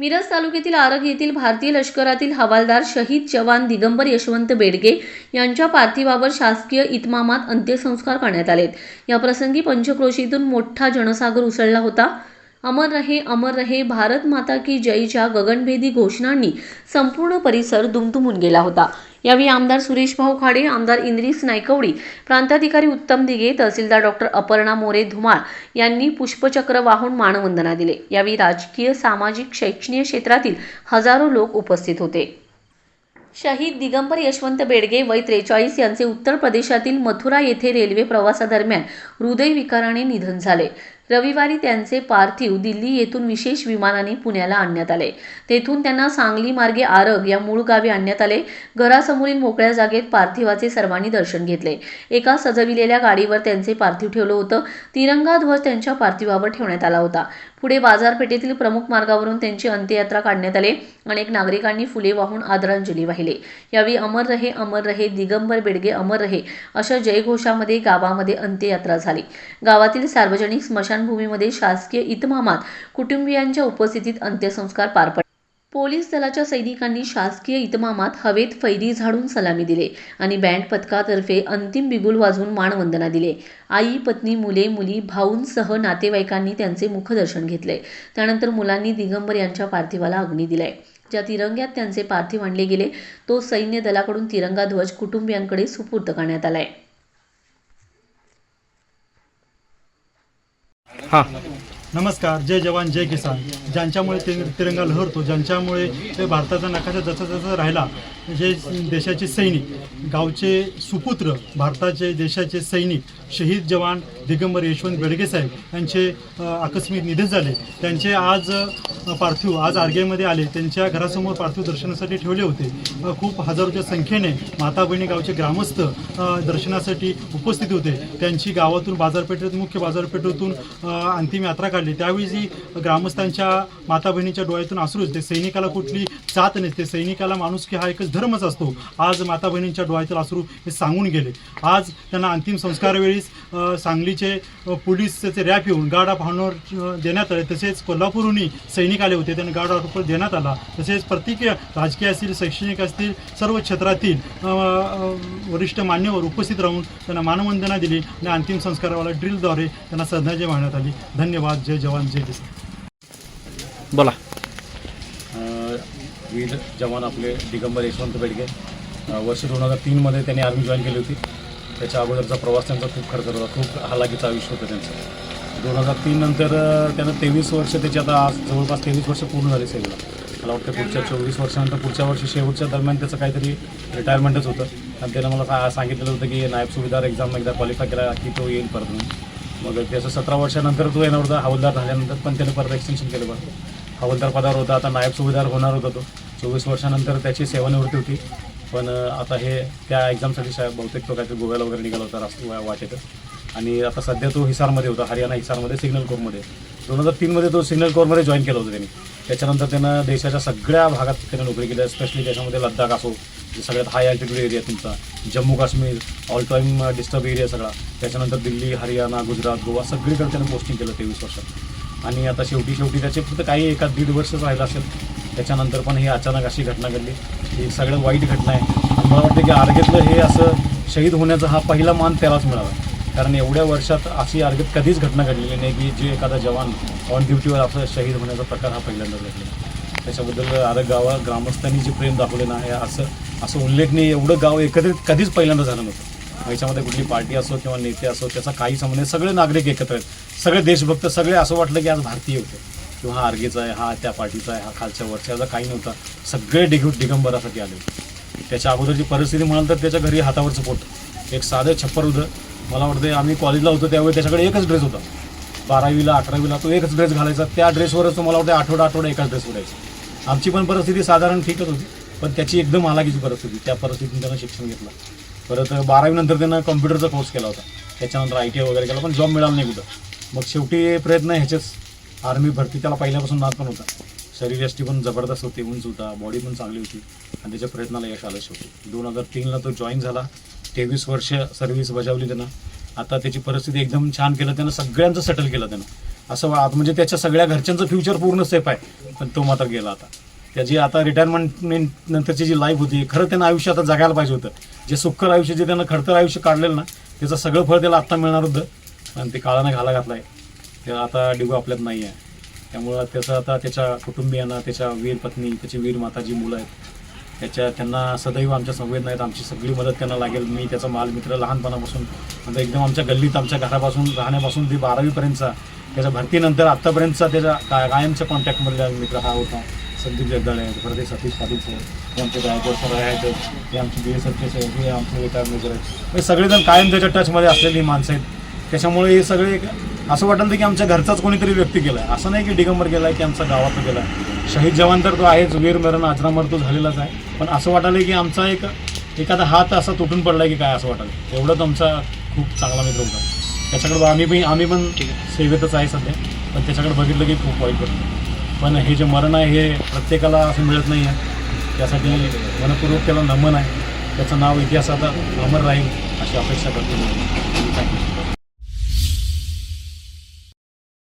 मिरज तालुक्यातील आरग येथील भारतीय लष्करातील हवालदार शहीद जवान दिगंबर यशवंत बेडगे यांच्या पार्थिवावर शासकीय इतमामात अंत्यसंस्कार करण्यात आलेत. याप्रसंगी पंचक्रोशीतून मोठा जनसागर उसळला होता. अमर रहे अमर रहे भारत माता की जयच्या गगनभेदी घोषणांनी संपूर्ण परिसर दुमदुमून गेला होता. यावेळी आमदार सुरेश भाऊ खाडे आमदार इंद्रिस नायकवडी प्रांताधिकारी उत्तम दिगे तहसीलदार डॉक्टर अपर्णा मोरे धुमाळ यांनी पुष्पचक्र वाहून मानवंदना दिले. यावेळी राजकीय सामाजिक शैक्षणिक क्षेत्रातील हजारो लोक उपस्थित होते. शहीद दिगंबर यशवंत बेडगे वय त्रेचाळीस यांचे उत्तर प्रदेशातील मथुरा येथे रेल्वे प्रवासादरम्यान हृदयविकाराने निधन झाले. रविवारी त्यांचे पार्थिव दिल्ली येथून विशेष विमानाने पुण्याला आणण्यात आले. तेथून त्यांना सांगली मार्गे आरग या मूळ गावी आणण्यात आले. घरासमोरील मोकळ्या जागेत पार्थिवाचे सर्वांनी दर्शन घेतले. एका सजविलेल्या गाडीवर त्यांचे पार्थिव ठेवलं होतं. तिरंगा ध्वज त्यांच्या पार्थिवावर ठेवण्यात आला होता. पुढे बाजारपेठेतील प्रमुख मार्गावरून त्यांची अंत्ययात्रा काढण्यात आले. अनेक नागरिकांनी फुले वाहून आदरांजली वाहिली. यावेळी अमर रहे अमर रहे दिगंबर बेडगे अमर रहे अशा जयघोषामध्ये गावामध्ये अंत्ययात्रा झाली. गावातील सार्वजनिक स्मशान स्मशानभूमीमध्ये शासकीय इतमामात कुटुंबियांच्या उपस्थितीत अंत्यसंस्कार पार पडले. पोलीस दलाच्या सैनिकांनी शासकीय इतमामात हवेत फैरी झाडून सलामी दिले आणि बँड पथकातर्फे अंतिम बिगुल वाजवून मानवंदना दिले. आई पत्नी मुले मुली भाऊंसह नातेवाईकांनी त्यांचे मुखदर्शन घेतले. त्यानंतर मुलांनी दिगंबर यांच्या पार्थिवाला अग्नी दिलाय. ज्या तिरंग्यात त्यांचे पार्थिव आणले गेले तो सैन्य दलाकडून तिरंगा ध्वज कुटुंबियांकडे सुपूर्द करण्यात आलाय. हां नमस्कार जय जवान जय किसान. ज्यांच्यामुळे ते तिरंगा लहरतो ज्यांच्यामुळे ते भारताचा नकाशा जसा जसा राहिला जे देशाचे सैनिक गावचे सुपुत्र भारताचे देशाचे सैनिक शहीद जवान दिगंबर यशवंत बेडगे साहेब यांचे आकस्मिक निधन झाले. त्यांचे आज पार्थिव आज आर्गेमध्ये आले. त्यांच्या घरासमोर पार्थिव दर्शनासाठी ठेवले होते. खूप हजारोच्या संख्येने माता बहिणी गावचे ग्रामस्थ दर्शनासाठी उपस्थित होते. त्यांची गावातून बाजारपेठेत मुख्य बाजारपेठेतून अंतिम यात्रा काढली त्यावेळी जी ग्रामस्थांच्या माता बहिणीच्या डोळ्यातून अश्रूच ते सैनिकाला कुठली जात नसते. सैनिकाला माणूस की हा एकच धर्मच असतो. आज माता बहिणींच्या डोळ्यातील अश्रू हे सांगून गेले. आज त्यांना अंतिम संस्कारवेळीच अ, सांगलीचे अ, पोलीसचे रॅप येऊन गार्ड ऑफ ऑनर देण्यात आले. तसेच कोल्हापूरहूनही सैनिक आले होते. त्यांना गार्ड ऑफ देण्यात आला. तसेच प्रत्येक राजकीय असतील शैक्षणिक असतील सर्व क्षेत्रातील वरिष्ठ मान्यवर उपस्थित राहून त्यांना मानवंदना दिली आणि अंतिम संस्काराला ड्रिलद्वारे त्यांना श्रद्धांजली वाहण्यात आली. धन्यवाद. जय जवान जय किसान बोला. वीर जवान आपले दिगंबर यशवंत बेडगे. वर्ष दोन हजार तीनमध्ये त्यांनी आर्मी जॉईन केली होती. त्याच्या अगोदरचा प्रवास त्यांचा खूप खर्च होता. खूप हालाकीचं आयुष्य होतं त्यांचं. दोन हजार तीन नंतर त्यानं तेवीस वर्ष त्याची आता आज जवळपास तेवीस वर्ष पूर्ण झाली सेवेला मला वाटतं पुढच्या चोवीस वर्षानंतर पुढच्या वर्षी शेवटच्या दरम्यान त्याचं काहीतरी रिटायरमेंटच होतं. आणि त्यानं मला सा- सांगितलेलं होतं की नायब सुविधार एक्झाम एकदा क्वालिफाय केला की तो येईल परत म्हणून. मग त्याचं सतरा वर्षानंतर तो येणार होता हवालदार झाल्यानंतर पण त्याने परत एक्सटेन्शन केलं बरं हवालदार पदावर होता आता नायब सुभेदार होणार होता तो. चोवीस वर्षानंतर त्याची सेवानिवृत्ती होती. पण आता हे त्या एक्झामसाठी शायद बहुतेक तो काहीतरी गोव्याला वगैरे निघाला होता राष्ट्र वाटेत. आणि आता सध्या तो हिसारमध्ये होता हरियाणा हिसारमध्ये सिग्नल कोरमध्ये. दोन हजार तीनमध्ये तो सिग्नल कोरमध्ये जॉईन केलं होतं त्यांनी. त्याच्यानंतर त्यानं देशाच्या सगळ्या भागात त्यानं नोकरी केली स्पेशली त्याच्यामध्ये लद्दाख असो सगळ्यात हाय अल्टिट्यूड एरिया तुमचा. Jammu Kashmir all time disturb area सगळा. त्याच्यानंतर दिल्ली हरियाणा गुजरात गोवा सगळीकडे त्यानं पोस्टिंग केलं तेवीस वर्षात. आणि आता शेवटी शेवटी त्याचे फक्त काही एका दीड वर्षच राहिलं असेल. त्याच्यानंतर पण ही अचानक अशी घटना घडली. ही सगळ्यात वाईट घटना आहे. मला वाटतं की आर्गेतलं हे असं शहीद होण्याचा हा पहिला मान त्यालाच मिळाला. कारण एवढ्या वर्षात अशी आर्गेत कधीच घटना घडलेली नाही की जे एखादा जवान ऑन ड्युटीवर असं शहीद होण्याचा प्रकार हा पहिल्यांदा घडलेला त्याच्याबद्दल अरे गावा ग्रामस्थांनी जे प्रेम दाखवलेलं आहे असं असं उल्लेखनीय एवढं गाव एकत्रित कधीच पहिल्यांदा झालं नव्हतं. याच्यामध्ये कुठली पार्टी असो किंवा नेते असो त्याचा काही संबंध नाही. सगळे नागरिक एकत्र आहेत. सगळे देशभक्त सगळे असं वाटलं की आज भारतीय होते. किंवा हा आर्गेचा आहे हा त्या पार्टीचा आहे हा खालच्या वरच्याचा काही नव्हता. सगळे डिग दिगंबरासाठी आले होते. त्याच्या अगोदरची परिस्थिती म्हणाल तर त्याच्या घरी हातावरचं पोट. एक साधं छप्पर होतं. मला वाटतं आम्ही कॉलेजला होतो त्यावेळी त्याच्याकडे एकच ड्रेस होता. बारावीला अकरावीला तो एकच ड्रेस घालायचा. त्या ड्रेसवरच तो मला वाटतं आठवडा आठवडा एकाच ड्रेस उडायचा. आमची पण परिस्थिती साधारण ठीकच होती. पण त्याची एकदम हालाकीची परिस्थिती त्या परिस्थितीतून त्यांना शिक्षण घेतलं. परत बारावीनंतर त्यांना कॉम्प्युटरचा कोर्स केला होता. त्याच्यानंतर आय टी आय वगैरे केला पण जॉब मिळाला नाही कुठं. मग शेवटी प्रयत्न ह्याच्याच आर्मी भरती त्याला पहिल्यापासून नाद पण होता. शरीरयष्टी पण जबरदस्त होती उंच होता बॉडी पण चांगली होती. आणि त्याच्या प्रयत्नाला यश आलं शेवटी. दोन हजार तीनला तो जॉईन झाला. तेवीस वर्ष सर्व्हिस बजावली त्यानं. आता त्याची परिस्थिती एकदम छान केलं त्यानं सगळ्यांचं सेटल केलं त्यानं. असं वा- म्हणजे त्याच्या सगळ्या घरच्यांचं फ्युचर पूर्ण सेफ आहे. पण तो मात्र गेला आता. त्याची आता रिटायरमेंट नंतरची जी लाईफ होती खरं त्यांना आयुष्य आता जगायला पाहिजे होतं. जे सुखकर आयुष्य जे त्यांना खडतर आयुष्य काढलेलं ना त्याचं सगळं फळ त्याला आत्ता मिळणार होतं. आणि ते काळानं घाला घातला आहे ते आता डिगू आपल्यात नाही आहे त्यामुळं त्याचं आता त्याच्या कुटुंबियांना त्याच्या वीर पत्नी त्याची वीर माता जी मुलं आहेत. त्याच्या त्यांना सदैव आमच्या संवेदना आहेत. आमची सगळी मदत त्यांना लागेल. मी त्याचा मालमित्र लहानपणापासून. आता एकदम आमच्या गल्लीत आमच्या घरापासून राहण्यापासून ते बारावीपर्यंतचा. त्याच्या भरतीनंतर आत्तापर्यंतचा त्याचा काय कायमच्या कॉन्टॅक्टमधला मित्र हा होता. संदीप जगदाळे आहे परत हे सतीश पाटील सर आमचे गायकवाड सर आहेत. हे आमचे बी एस एफचे हे आमचे रिटायर मेजर आहेत. हे सगळेजण कायम त्याच्या टचमध्ये असलेली माणसं आहेत. त्याच्यामुळे हे सगळे एक- असं वाटलं की आमच्या घरचाच कोणीतरी व्यक्ती गेला आहे असं नाही की दिगंबर गेला आहे की आमचा गावात गेला आहे शहीद जवान तर तो आहेच वीर मरण आजरामर तो झालेलाच आहे. पण असं वाटायला की आमचा एक एखादा हात असा तुटून पडला की काय असं वाटायला एवढंच आमचा खूप चांगला मित्र होता. त्याच्याकडे आम्ही पण आम्ही पण सेवेतच आहे सध्या. पण त्याच्याकडे बघितलं की खूप वाईट वाटतं पण हे जे मरण आहे हे प्रत्येकाला असं मिळत नाही आहे. त्यासाठी मनपूर्वक त्याला नमन आहे. त्याचं नाव इतिहासात अमर राहील अशी अपेक्षा करतो. थँक्यू